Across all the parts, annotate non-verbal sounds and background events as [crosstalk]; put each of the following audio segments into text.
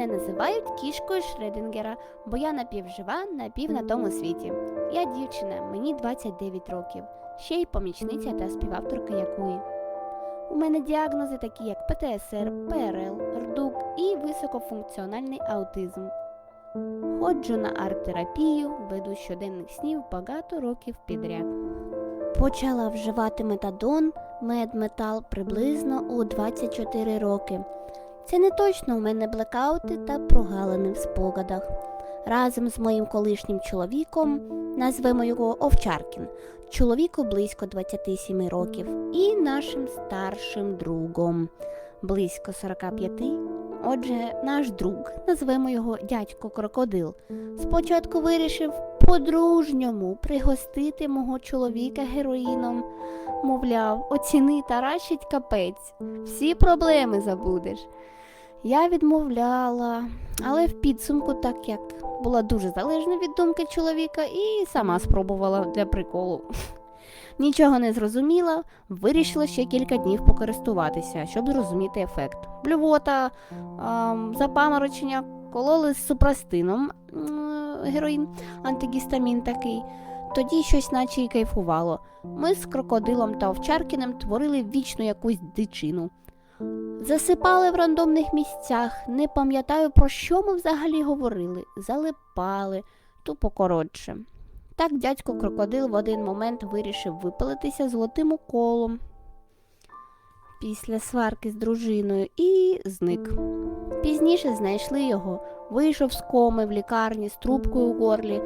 мене називають кішкою Шредингера, бо я напівжива, напів на тому світі. Я дівчина, мені 29 років, ще й помічниця та співавторка якої. У мене діагнози такі, як ПТСР, ПРЛ, РДУК і високофункціональний аутизм. Ходжу на арт-терапію, веду щоденних снів багато років підряд. Почала вживати метадон, медметал приблизно у 24 роки. Це не точно у мене блекаути та прогалини в спогадах. Разом з моїм колишнім чоловіком, назвемо його Овчаркін, чоловіку близько 27 років, і нашим старшим другом близько 45. Отже, наш друг, назвемо його дядько Крокодил, спочатку вирішив по-дружньому пригостити мого чоловіка героїном. Мовляв, оціни таращить капець, всі проблеми забудеш. Я відмовляла, але в підсумку, так як була дуже залежна від думки чоловіка, і сама спробувала для приколу. [laughs] Нічого не зрозуміла, вирішила ще кілька днів покористуватися, щоб зрозуміти ефект. Блювота, ам, запаморочення, кололи з супрастином, героїн, антигістамін такий. Тоді щось наче й кайфувало. Ми з крокодилом та овчаркіним творили вічну якусь дичину. Засипали в рандомних місцях, не пам'ятаю, про що ми взагалі говорили. Залипали, тупо коротше. Так дядько крокодил в один момент вирішив випалитися золотим уколом після сварки з дружиною і зник. Пізніше знайшли його, вийшов з коми в лікарні з трубкою у горлі,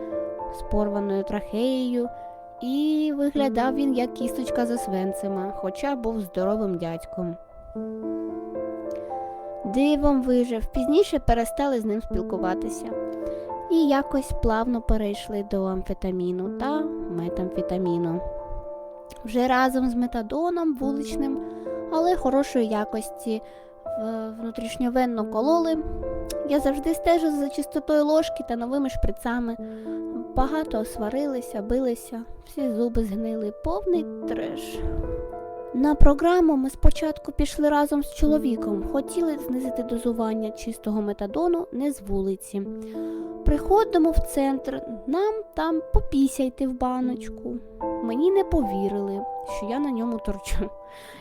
з порваною трахеєю, і виглядав він як кісточка з освенцима, хоча був здоровим дядьком. Дивом вижив, пізніше перестали з ним спілкуватися. І якось плавно перейшли до амфетаміну та метамфетаміну. Вже разом з метадоном вуличним, але хорошої якості внутрішньовенно кололи. Я завжди стежу за чистотою ложки та новими шприцами. Багато сварилися, билися, всі зуби згнили, повний треш. На програму ми спочатку пішли разом з чоловіком, хотіли знизити дозування чистого метадону не з вулиці. Приходимо в центр, нам там попісяйте в баночку. Мені не повірили, що я на ньому торчу.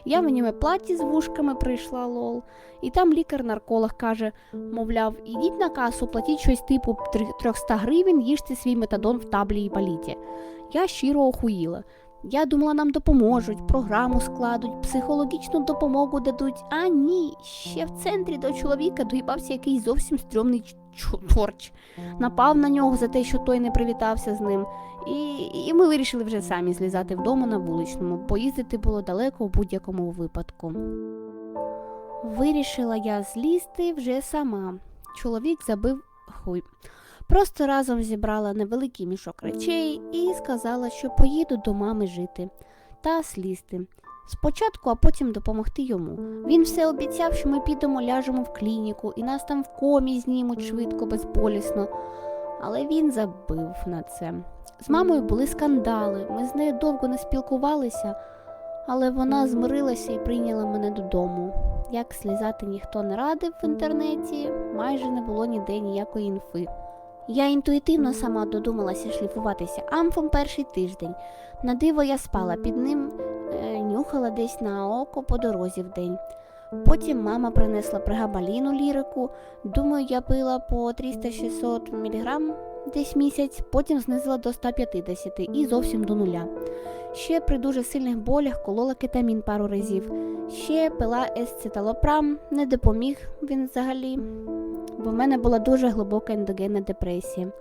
Я в ньому платі з вушками прийшла лол, і там лікар-нарколог каже, мовляв, ідіть на касу, платіть щось типу три- 300 гривень, їжте свій метадон в таблі і баліті. Я щиро охуїла. Я думала, нам допоможуть, програму складуть, психологічну допомогу дадуть. А ні, ще в центрі до чоловіка доїбався якийсь зовсім стрьомний ч- чу- торч. Напав на нього за те, що той не привітався з ним. І, і ми вирішили вже самі злізати вдома на вуличному. Поїздити було далеко у будь-якому випадку. Вирішила я злізти вже сама. Чоловік забив хуй. Просто разом зібрала невеликий мішок речей і сказала, що поїду до мами жити та слізти. Спочатку, а потім допомогти йому. Він все обіцяв, що ми підемо, ляжемо в клініку і нас там в комі знімуть швидко, безболісно. Але він забив на це. З мамою були скандали, ми з нею довго не спілкувалися, але вона змирилася і прийняла мене додому. Як слізати ніхто не радив в інтернеті, майже не було ніде ніякої інфи. Я інтуїтивно сама додумалася шліфуватися амфом перший тиждень. На диво я спала під ним, е, нюхала десь на око по дорозі в день. Потім мама принесла пригабаліну лірику. Думаю, я пила по 300-600 мг десь місяць, потім знизила до 150 і зовсім до нуля. Ще при дуже сильних болях колола кетамін пару разів. Ще пила есциталопрам, не допоміг він взагалі, бо в мене була дуже глибока ендогенна депресія.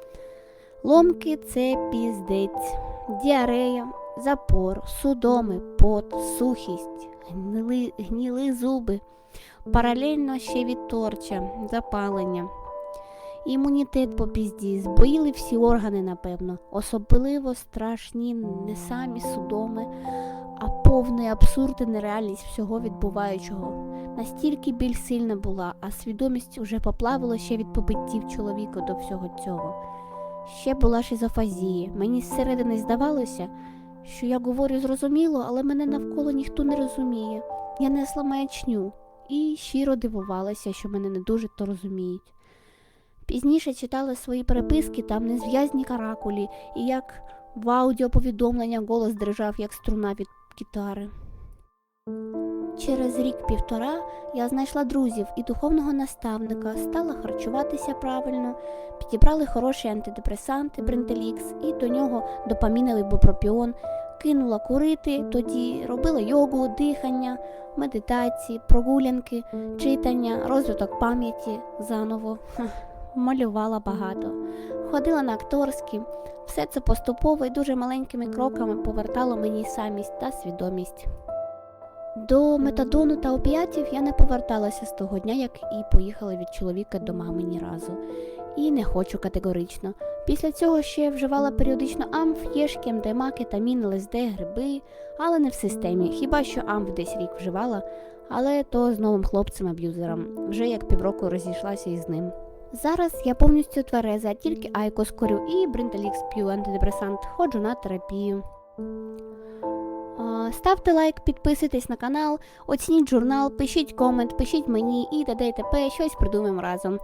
Ломки це піздець, діарея, запор, судоми, пот, сухість, гнили, гніли зуби, паралельно ще від торча, запалення. Імунітет по пізді, збоїли всі органи, напевно, особливо страшні не самі судоми, а повний абсурд і нереальність всього відбуваючого. Настільки біль сильна була, а свідомість уже поплавила ще від побиттів чоловіка до всього цього. Ще була шизофазія. Мені зсередини здавалося, що я говорю зрозуміло, але мене навколо ніхто не розуміє. Я несла маячню і щиро дивувалася, що мене не дуже то розуміють. Пізніше читала свої переписки, там незв'язні каракулі, і як в аудіоповідомлення голос дрижав, як струна від гітари. Через рік-півтора я знайшла друзів і духовного наставника, стала харчуватися правильно, підібрали хороші антидепресанти Брентелікс і до нього допаміновий бупропіон, кинула курити, тоді робила йогу, дихання, медитації, прогулянки, читання, розвиток пам'яті заново. Малювала багато, ходила на акторські. Все це поступово і дуже маленькими кроками повертало мені самість та свідомість. До метадону та опіатів я не поверталася з того дня, як і поїхала від чоловіка до мами ні разу. І не хочу категорично. Після цього ще вживала періодично амф, єшки, МДМА, кетамін, ЛСД, гриби, але не в системі. Хіба що амф десь рік вживала, але то з новим хлопцем-аб'юзером. Вже як півроку розійшлася із ним. Зараз я повністю твереза, тільки айкос курю і бринталікс п'ю антидепресант, ходжу на терапію. Ставте лайк, підписуйтесь на канал, оцініть журнал, пишіть комент, пишіть мені і т.д. і т.п. щось придумаємо разом.